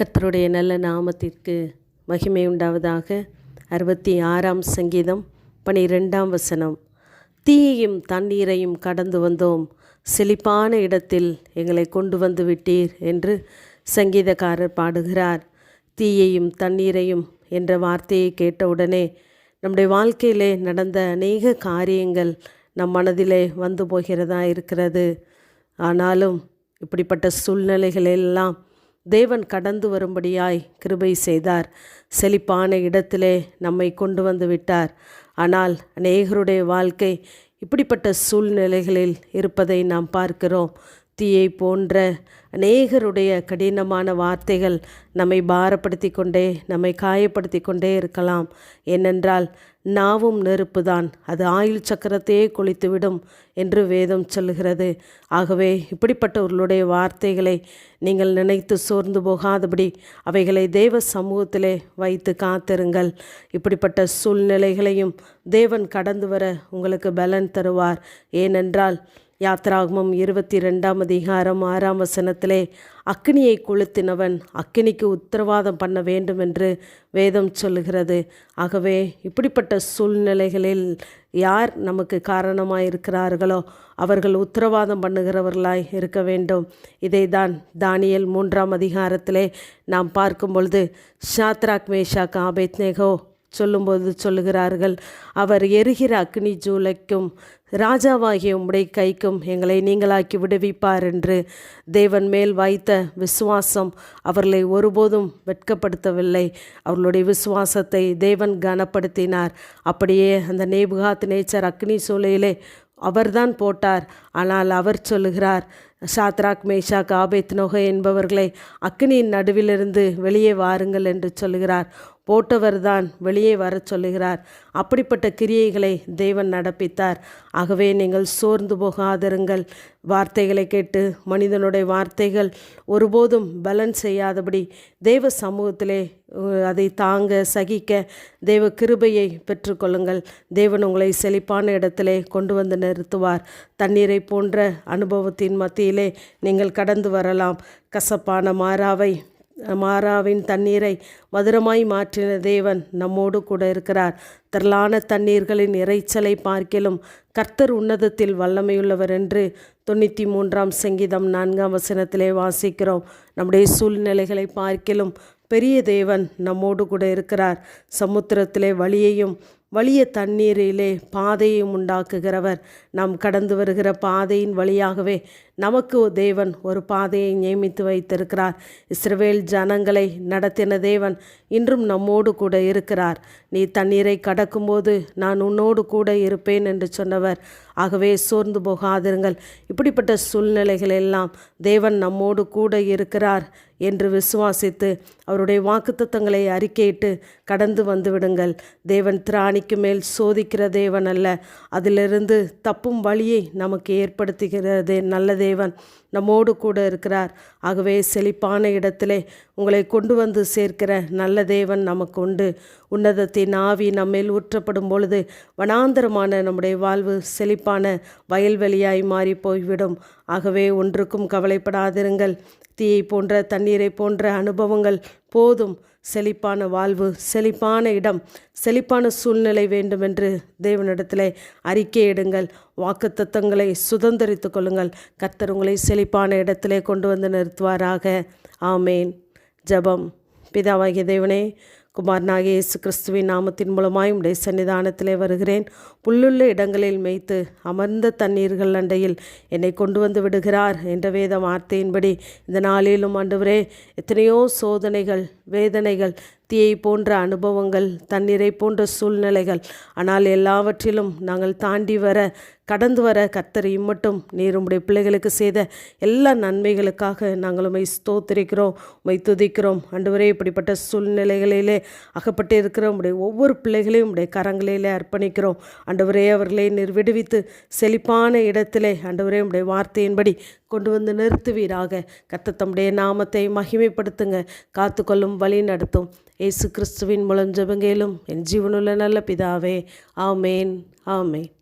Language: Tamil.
கர்த்தருடைய நல்ல நாமத்திற்கு மகிமை உண்டாவதாக. அறுபத்தி ஆறாம் சங்கீதம் பனிரெண்டாம் வசனம். தீயையும் தண்ணீரையும் கடந்து வந்தோம். செழிப்பான இடத்தில் எங்களை கொண்டு வந்து விட்டீர் என்று சங்கீதக்காரர் பாடுகிறார். தீயையும் தண்ணீரையும் என்ற வார்த்தையை கேட்டவுடனே நம்முடைய வாழ்க்கையிலே நடந்த அநேக காரியங்கள் நம் மனதிலே வந்து போகிறதா இருக்கிறது. ஆனாலும் இப்படிப்பட்ட சூழ்நிலைகளெல்லாம் தேவன் கடந்து வரும்படியாய் கிருபை செய்தார். செழிப்பான இடத்திலே நம்மை கொண்டு வந்து விட்டார். ஆனால் அநேகருடைய வாழ்க்கை இப்படிப்பட்ட சூழ்நிலைகளில் இருப்பதை நாம் பார்க்கிறோம். தீயை போன்ற அநேகருடைய கடினமான வார்த்தைகள் நம்மை பாரப்படுத்தி கொண்டே நம்மை காயப்படுத்தி கொண்டே இருக்கலாம். ஏனென்றால் நாவும் நெருப்பு தான் அது ஆயுள் சக்கரத்தையே கொளித்துவிடும் என்று வேதம் சொல்லுகிறது. ஆகவே இப்படிப்பட்டவர்களுடைய வார்த்தைகளை நீங்கள் நினைத்து சோர்ந்து போகாதபடி அவைகளை தேவ சமூகத்திலே வைத்து காத்திருங்கள். இப்படிப்பட்ட சூழ்நிலைகளையும் தேவன் கடந்து வர உங்களுக்கு பலன் தருவார். ஏனென்றால் யாத்ராகமம் இருபத்தி ரெண்டாம் அதிகாரம் ஆறாம் வசனத்திலே அக்னியை கொளுத்தினவன் அக்னிக்கு உத்தரவாதம் பண்ண வேண்டும் என்று வேதம் சொல்லுகிறது. ஆகவே இப்படிப்பட்ட சூழ்நிலைகளில் யார் நமக்கு காரணமாக இருக்கிறார்களோ அவர்கள் உத்தரவாதம் பண்ணுகிறவர்களாய் இருக்க வேண்டும். இதை தான் தானியல் மூன்றாம் அதிகாரத்திலே நாம் பார்க்கும் பொழுது ஷாத்ராக் மேஷாக் ஆபேத்னேகோ சொல்லும்போது சொல்லுகிறார்கள் அவர் எரிகிற அக்னி ஜூலைக்கும் ராஜாவாகிய உம்முடைய கைக்கும் எங்களை நீங்களாக்கி விடுவிப்பார் என்று தேவன் மேல் வைத்த விசுவாசம் அவர்களை ஒருபோதும் வெட்கப்படுத்தவில்லை. அவர்களுடைய விசுவாசத்தை தேவன் கனப்படுத்தினார். அப்படியே அந்த நேபுகாத் நேச்சர் அக்னி சூளையிலே அவர்தான் போட்டார். ஆனால் அவர் சொல்லுகிறார் சாத்ராக் மேஷாக் ஆபேத் நோகை என்பவர்களை அக்னியின் நடுவிலிருந்து வெளியே வாருங்கள் என்று சொல்லுகிறார். போட்டவர்தான் வெளியே வரச் சொல்லுகிறார். அப்படிப்பட்ட கிரியைகளை தேவன் நடப்பித்தார். ஆகவே நீங்கள் சோர்ந்து போகாதிருங்கள். வார்த்தைகளை கேட்டு மனிதனுடைய வார்த்தைகள் ஒருபோதும் பலன் செய்யாதபடி தேவ சமூகத்திலே அதை தாங்க சகிக்க தேவ கிருபையை பெற்றுக்கொள்ளுங்கள். தேவன் உங்களை செழிப்பான இடத்திலே கொண்டு வந்து நிறுத்துவார். தண்ணீரை போன்ற அனுபவத்தின் மத்தி நீங்கள் கடந்து வரலாம். கசப்பான மாறாவை மாறாவின் தண்ணீரை மதுரமாய் மாற்றின தேவன் நம்மோடு கூட இருக்கிறார். திரளான தண்ணீர்களின் இறைச்சலை பார்க்கிலும் கர்த்தர் உன்னதத்தில் வல்லமையுள்ளவர் என்று தொண்ணூற்றி மூன்றாம் சங்கீதம் நான்காம் வசனத்திலே வாசிக்கிறோம். நம்முடைய சூழ்நிலைகளை பார்க்கிலும் பெரிய தேவன் நம்மோடு கூட இருக்கிறார். சமுத்திரத்திலே வழியையும் வலிய தண்ணீரிலே பாதையும் உண்டாக்குகிறவர். நாம் கடந்து வருகிற பாதையின் வழியாகவே நமக்கு தேவன் ஒரு பாதையை நியமித்து வைத்திருக்கிறார். இஸ்ரவேல் ஜனங்களை நடத்தின தேவன் இன்றும் நம்மோடு கூட இருக்கிறார். நீ தண்ணீரை கடக்கும்போது நான் உன்னோடு கூட இருப்பேன் என்று சொன்னவர். ஆகவே சோர்ந்து போகாதிருங்கள். இப்படிப்பட்ட சூழ்நிலைகள் எல்லாம் தேவன் நம்மோடு கூட இருக்கிறார். என்று விசுவாசித்து அவருடைய வாக்குத்தத்தங்களை அறிக்கையிட்டு கடந்து வந்துவிடுங்கள். தேவன் திராணிக்கு மேல் சோதிக்கிற தேவன் அல்ல. அதிலிருந்து தப்பும் வழியை நமக்கு ஏற்படுத்துகிறது நல்ல தேவன். நம்மோடு கூட இருக்கிறார். ஆகவே செழிப்பான இடத்திலே உங்களை கொண்டு வந்து சேர்க்கிற நல்ல தேவன் நமக்கு உண்டு. உன்னதத்தின் ஆவி நம்மேல் ஊற்றப்படும் பொழுது வனாந்தரமான நம்முடைய வாழ்வு செழிப்பான வயல்வெளியாய் மாறி போய்விடும் ஆகவே ஒன்றுக்கும் கவலைப்படாதிருங்கள். தீயை போன்ற தண்ணீரை போன்ற அனுபவங்கள் போதும். செழிப்பான வாழ்வு செழிப்பான இடம் செழிப்பான சூழ்நிலை வேண்டுமென்று தேவனிடத்தில் அறிக்கையிடுங்கள் வாக்கு தத்தங்களை சுதந்திரித்து கொள்ளுங்கள். கர்த்தர் உங்களை செழிப்பான இடத்திலே கொண்டு வந்து நிறுத்துவாராக. ஆமேன். ஜபம். பிதாவாகிய தேவனே குமாரனாகிய இயேசு கிறிஸ்துவின் நாமத்தின் மூலமாய் உடைய சன்னிதானத்திலே வருகிறேன். புல்லுள்ள இடங்களில் மேய்த்து அமர்ந்த தண்ணீர்கள் அண்டையில் என்னை கொண்டு வந்து விடுகிறார் என்ற வேத வார்த்தையின்படி இந்த நாளிலும் ஆண்டவரே எத்தனையோ சோதனைகள் வேதனைகள் தீயை போன்ற அனுபவங்கள் தண்ணீரை போன்ற சூழ்நிலைகள். ஆனால் எல்லாவற்றிலும் நாங்கள் தாண்டி வர கடந்து வர கத்தர் இம்மட்டும் நீர் உடைய பிள்ளைகளுக்கு செய்த எல்லா நன்மைகளுக்காக நாங்கள் உமை ஸ்தோத்திரிக்கிறோம் உமை துதிக்கிறோம். அன்றுவரே இப்படிப்பட்ட சூழ்நிலைகளிலே அகப்பட்டு இருக்கிற உடைய ஒவ்வொரு பிள்ளைகளையும் உடைய கரங்களிலே அர்ப்பணிக்கிறோம். அன்றுவரே அவர்களை நிர் விடுவித்து செழிப்பான இடத்திலே அன்றுவரே உடைய வார்த்தையின்படி கொண்டு வந்து நிறுத்துவீராக. கத்த நாமத்தை மகிமைப்படுத்துங்க. காத்துக்கொள்ளும் வழி நடத்தும். ஏசு கிறிஸ்துவின் மூலம் ஜபங்கேலும் என் ஜீவனுள்ள நல்ல பிதாவே. ஆமேன். ஆமேன்.